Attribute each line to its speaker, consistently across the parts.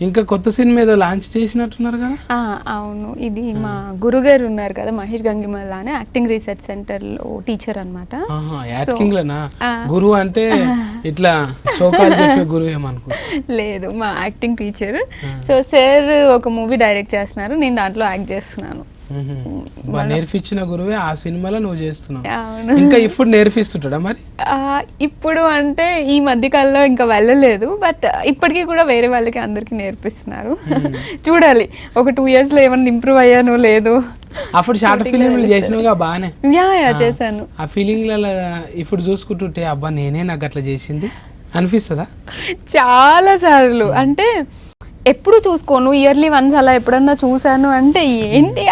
Speaker 1: ఇంకా కొత్త సినిమా ఏదో లాంచ్ చేసినట్టున్నారు కదా?
Speaker 2: ఆ, అవును. ఇది మా గురుగారు ఉన్నారు కదా మహేష్ గంగిమల్ల అని యాక్టింగ్ రీసెర్చ్ సెంటర్లో టీచర్ అనమాట
Speaker 1: యాక్టింగ్ లోనా. గురువు అంటే ఇట్లా షోకాలు చేసే గురువు ఏమనుకో.
Speaker 2: లేదు మా యాక్టింగ్ టీచర్ సో సార్ ఒక మూవీ డైరెక్ట్ చేస్తున్నారు నేను దాంట్లో యాక్ట్ చేస్తున్నాను.
Speaker 1: నేర్పించిన గురువే ఆ సినిమాలో నువ్వు చేస్తున్నావు. ఇంకా ఇప్పుడు నేర్పిస్తుంటాడా మరి?
Speaker 2: ఇప్పుడు అంటే ఈ మధ్య కాలంలో ఇంకా వెళ్ళలేదు బట్ ఇప్పటికీ కూడా వేరే వాళ్ళకి అందరికి నేర్పిస్తున్నారు. చూడాలి ఒక టూ ఇయర్స్లో ఏమన్నా ఇంప్రూవ్ అయ్యానో లేదో.
Speaker 1: అప్పుడు షార్ట్ ఫిలింలు చేసినావుగా బాగానే.
Speaker 2: చేశాను.
Speaker 1: ఆ ఫీలింగ్లలో ఇప్పుడు చూసుకుంటుంటే అబ్బా నేనే నాకు అట్లా చేసింది? అనిపిస్తుందా?
Speaker 2: చాలా సార్లు. అంటే ఎప్పుడు చూసుకోను? ఇయర్లీ వన్స్ అలా ఎప్పుడన్నా చూసాను అంటే ఏంటి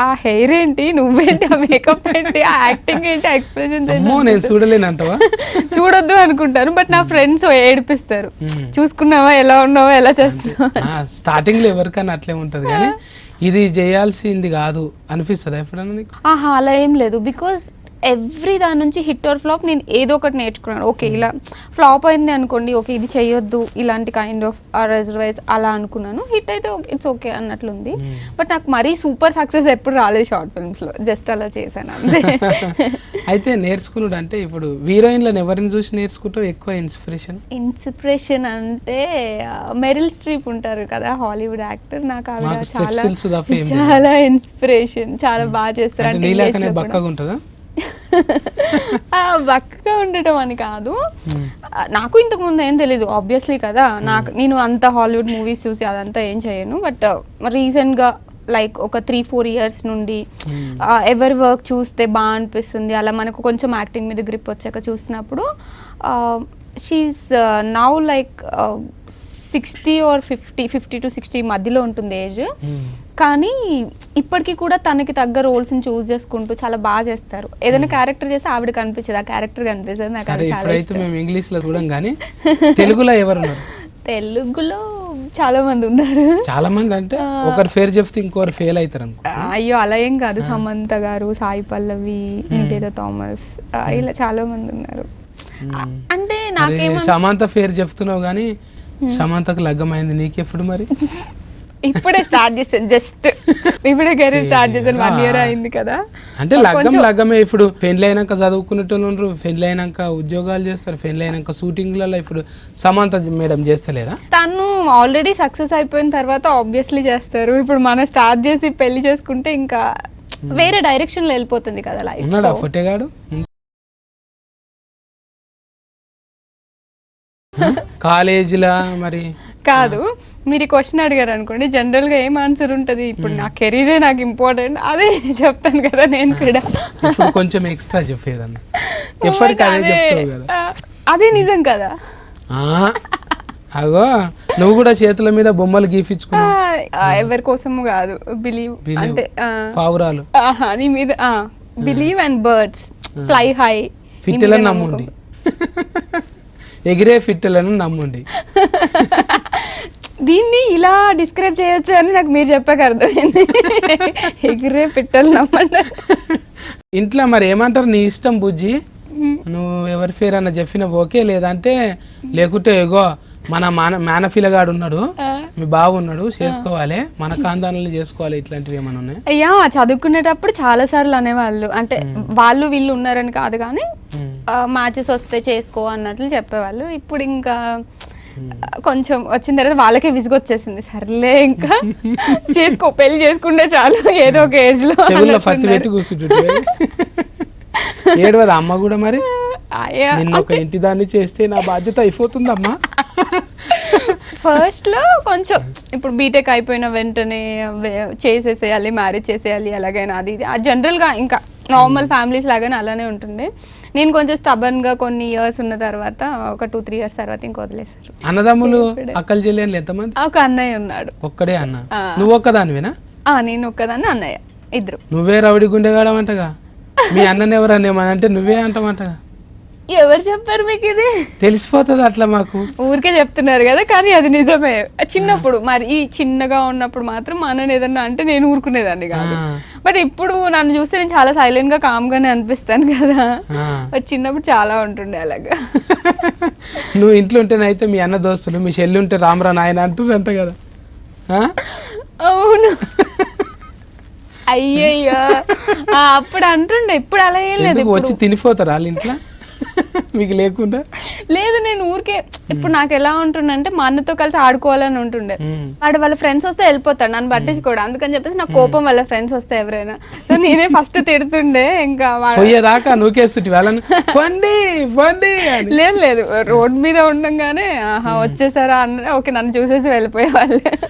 Speaker 2: ఆ హెయిర్ ఏంటి? నువ్వేంటి? ఆ మేకప్ ఏంటి? ఆ యాక్టింగ్ ఏంటి? ఎక్స్ప్రెషన్స్
Speaker 1: అమ్మో నేను చూడలేనంటవా?
Speaker 2: చూడొద్దు అనుకుంటాను బట్ నా ఫ్రెండ్స్ ఏడిపిస్తారు. చూసుకున్నావా? ఎలా ఉన్నావా? ఎలా చేస్తున్నావా?
Speaker 1: స్టార్టింగ్లో ఎవరికైనా అట్లే ఉంటది కానీ ఇది చేయాల్సింది కాదు అనిపిస్తుందా ఎప్పుడన్నా
Speaker 2: ఆహా అలా ఏం లేదు. బికాస్ ఎవ్రీ దాని నుంచి హిట్ ఆర్ ఫ్లాప్ నేను ఏదో ఒకటి నేర్చుకున్నాను. ఓకే ఇలా ఫ్లాప్ అయింది అనుకోండి ఓకే ఇది చేయొద్దు ఇలాంటి కైండ్ ఆఫ్ రైజ్ అలా అనుకున్నాను. హిట్ అయితే ఇట్స్ ఓకే అన్నట్లుంది.
Speaker 1: Hmm.
Speaker 2: బట్ నాకు మరీ సూపర్ సక్సెస్ ఎప్పుడు రాలేదు షార్ట్ ఫిల్మ్స్లో. జస్ట్ అలా చేశాను అంతే.
Speaker 1: అయితే నేర్చుకున్నాడు అంటే ఇప్పుడు హీరోయిన్లను ఎవరిని చూసి నేర్చుకుంటావు? ఎక్కువ ఇన్స్పిరేషన్
Speaker 2: ఇన్స్పిరేషన్ అంటే మెరిల్ స్ట్రీప్ ఉంటారు కదా హాలీవుడ్ యాక్టర్ నాకు ఆవిడ
Speaker 1: steps
Speaker 2: చాలా. చాలా ఇన్స్పిరేషన్ చాలా బాగా చేస్తారు.
Speaker 1: అంటే. బక్కగా ఉంటుందా?
Speaker 2: బక్కగా ఉండటం అని కాదు. నాకు ఇంతకు ముందు ఏం తెలియదు ఆబ్వియస్లీ కదా. నాకు నేను అంత హాలీవుడ్ మూవీస్ చూసి అదంతా ఏం చేయను. బట్ రీసెంట్గా లైక్ ఒక త్రీ ఫోర్ ఇయర్స్ నుండి ఎవరి వర్క్ చూస్తే బాగా అనిపిస్తుంది. అలా మనకు కొంచెం యాక్టింగ్ మీద గ్రిప్ వచ్చాక చూసినప్పుడు she is now like sixty or fifty fifty to sixty మధ్యలో ఉంటుంది ఏజ్. కానీ ఇప్పటికీ కూడా తనకి తగ్గ రోల్స్ని చూస్ చేసుకుంటూ చాలా బాగా చేస్తారు. ఏదైనా క్యారెక్టర్ చేస్తే ఆవిడ కనిపించదు. ఆ క్యారెక్టర్ కనిపిస్తుంది నాకు
Speaker 1: ఇప్పుడైతే మేము ఇంగ్లీష్లో చూడం కానీ తెలుగులో ఎవరు ఉన్నారు
Speaker 2: తెలుగులో చాలా మంది ఉన్నారు.
Speaker 1: చాలా మంది అంటే ఒకరు ఫేర్ చెప్తే ఇంకొకరు ఫెయిల్ అవుతారు
Speaker 2: అయ్యో అలా ఏం కాదు. సమంత గారు సాయి పల్లవి నివేద థామస్ ఇలా చాలా మంది ఉన్నారు. అంటే నాకేమో
Speaker 1: సమంత ఫేర్ చెప్తున్నావు కానీ సమంతకు లగ్గమైంది నీకెప్పుడు మరి?
Speaker 2: ఇప్పుడే స్టార్ట్ చేశాను జస్ట్ ఇప్పుడే కెరీర్ స్టార్ట్ చేశాను వన్ ఇయర్ అయింది కదా.
Speaker 1: అంటే లగ్గం లగ్గమే ఇప్పుడు పెళ్ళి అయినాక చదువుకునేటోళ్ళు ఉండరు పెళ్ళి అయినాక ఉద్యోగాలు చేస్తారు పెళ్ళి అయినాక షూటింగ్లలో ఇప్పుడు సమంత మేడం చేస్తలేదా?
Speaker 2: తను ఆల్రెడీ సక్సెస్ అయిపోయిన తర్వాత ఆబ్వియస్లీ చేస్తారు. ఇప్పుడు మనం స్టార్ట్ చేసి పెళ్ళి చేసుకుంటే ఇంకా వేరే డైరెక్షన్లో వెళ్ళిపోతుంది కదా లైఫ్
Speaker 1: ఉన్నాడా ఫొటేగాడు? కాలేజీలా మరి?
Speaker 2: కాదు మీరు క్వశ్చన్ అడిగారు అనుకోండి జనరల్గా ఏం ఆన్సర్ ఉంటది? ఇప్పుడు నా కెరీరే నాకు ఇంపార్టెంట్ అదే చెప్తాను కదా నేను కూడా.
Speaker 1: కొంచెం ఎక్స్ట్రా చెప్పేదన్న. అదే
Speaker 2: నిజం కదా.
Speaker 1: ఆ, అగో నువ్వు కూడా చేతుల మీద బొమ్మలు గీపించుకున్నావు
Speaker 2: ఎవరి కోసము కాదు. బిలీవ్. అంటే
Speaker 1: పావురాలు
Speaker 2: నీ మీద believe and birds fly high
Speaker 1: ఫిట్టెలను నమ్ముండి. ఎగిరే ఫిట్టెలను నమ్ముండి.
Speaker 2: దీన్ని ఇలా డిస్క్రైబ్ చేయొచ్చు అని నాకు మీరు చెప్పాక అర్థమైంది. ఎగిరే పిట్టలు నమ్మండి.
Speaker 1: ఇంట్లో మరి ఏమంటారు? నీ ఇష్టం బుజ్జి. నువ్వు ఎవరి పేరు అన్న చెప్పిన ఓకే లేదంటే లేకుంటే ఎగో మన మాన మేనఫిలగాడు ఉన్నాడు మీ బావ ఉన్నాడు చేసుకోవాలి మన కాందానాలు చేసుకోవాలి ఇట్లాంటివి ఏమైనా ఉన్నాయి?
Speaker 2: అయ్యా చదువుకునేటప్పుడు చాలా సార్లు అనేవాళ్ళు. అంటే వాళ్ళు వీళ్ళు ఉన్నారని కాదు కానీ మ్యాచెస్ వస్తే చేసుకో అన్నట్లు చెప్పేవాళ్ళు. ఇప్పుడు ఇంకా కొంచెం వచ్చిన తర్వాత వాళ్ళకే విసుగొచ్చేసింది. సర్లే ఇంకా చేసుకో పెళ్ళి చేసుకుంటే చాలు ఏదో ఒక
Speaker 1: ఏజ్లో ఏడవదా అమ్మ కూడా మరి? నిన్న ఒక ఇంటి దాన్ని చేస్తే నా బాధ్యత అయిపోతుందమ్మా.
Speaker 2: ఫస్ట్లో కొంచెం ఇప్పుడు బీటెక్ అయిపోయిన వెంటనే చేసేసేయాలి మ్యారేజ్ చేసేయాలి ఎలాగైనా అది ఇది. జనరల్గా ఇంకా నార్మల్ ఫ్యామిలీస్ లాగానే అలానే ఉంటుండే నేను కొంచెం స్టబన్గా కొన్ని ఇయర్స్ ఉన్న తర్వాత ఒక టూ త్రీ ఇయర్స్ తర్వాత ఇంక వదిలేశారు.
Speaker 1: అన్నదమ్ములు అక్కలు చెల్లెళ్ళు ఎంతమంది?
Speaker 2: ఒక అన్నయ్య ఉన్నాడు.
Speaker 1: ఒక్కడే అన్న. నువ్వు ఒక్కదానివేనా?
Speaker 2: ఆ నేను ఒక్కదాన్ని అన్నయ్య. ఇద్దరు.
Speaker 1: నువ్వే రౌడి గుండెగాడమంటగా మీ అన్నని ఎవరన్నా అంటే నువ్వే అంటామంటగా
Speaker 2: ఎవరు చెప్పారు మీకు ఇది?
Speaker 1: తెలిసిపోతుంది అట్లా మాకు.
Speaker 2: ఊరికే చెప్తున్నారు కదా కానీ అది నిజమే. చిన్నప్పుడు మరి ఈ చిన్నగా ఉన్నప్పుడు మాత్రం మా అన్నని ఏదన్నా అంటే నేను ఊరుకునేదాన్ని కాదు. బట్ ఇప్పుడు నన్ను చూస్తే నేను చాలా సైలెంట్గా కామ్ గానే అనిపిస్తాను కదా. బట్ చిన్నప్పుడు చాలా ఉంటుండే అలాగా.
Speaker 1: నువ్వు ఇంట్లో ఉంటేనైతే మీ అన్న దోస్తులు మీ చెల్లి ఉంటే రామరా నాయన అంటుర్రంట కదా?
Speaker 2: అవును. అయ్యయ్యో. అప్పుడు అంటుండే ఇప్పుడు అలా ఏం లేదు
Speaker 1: వచ్చి తినిపోతారా వాళ్ళ ఇంట్లో? మీకు లేకుండా?
Speaker 2: లేదు నేను ఊరికే ఇప్పుడు నాకు ఎలా ఉంటుండంటే మా అన్నతో కలిసి ఆడుకోవాలని ఉంటుండే. వాడు వాళ్ళ ఫ్రెండ్స్ వస్తే వెళ్ళిపోతాడు నన్ను పట్టించుకోడు. అందుకని చెప్పేసి నాకు కోపం వాళ్ళ ఫ్రెండ్స్ వస్తే ఎవరైనా. నేనే ఫస్ట్ తిడుతుండే ఇంకా
Speaker 1: పోయేదాకా నూకేస్తుంటే వాళ్ళని
Speaker 2: లేదు లేదు. రోడ్ మీద ఉండంగానే ఆహా వచ్చేసారా అన్న ఓకే నన్ను చూసేసి వెళ్ళిపోయే వాళ్ళు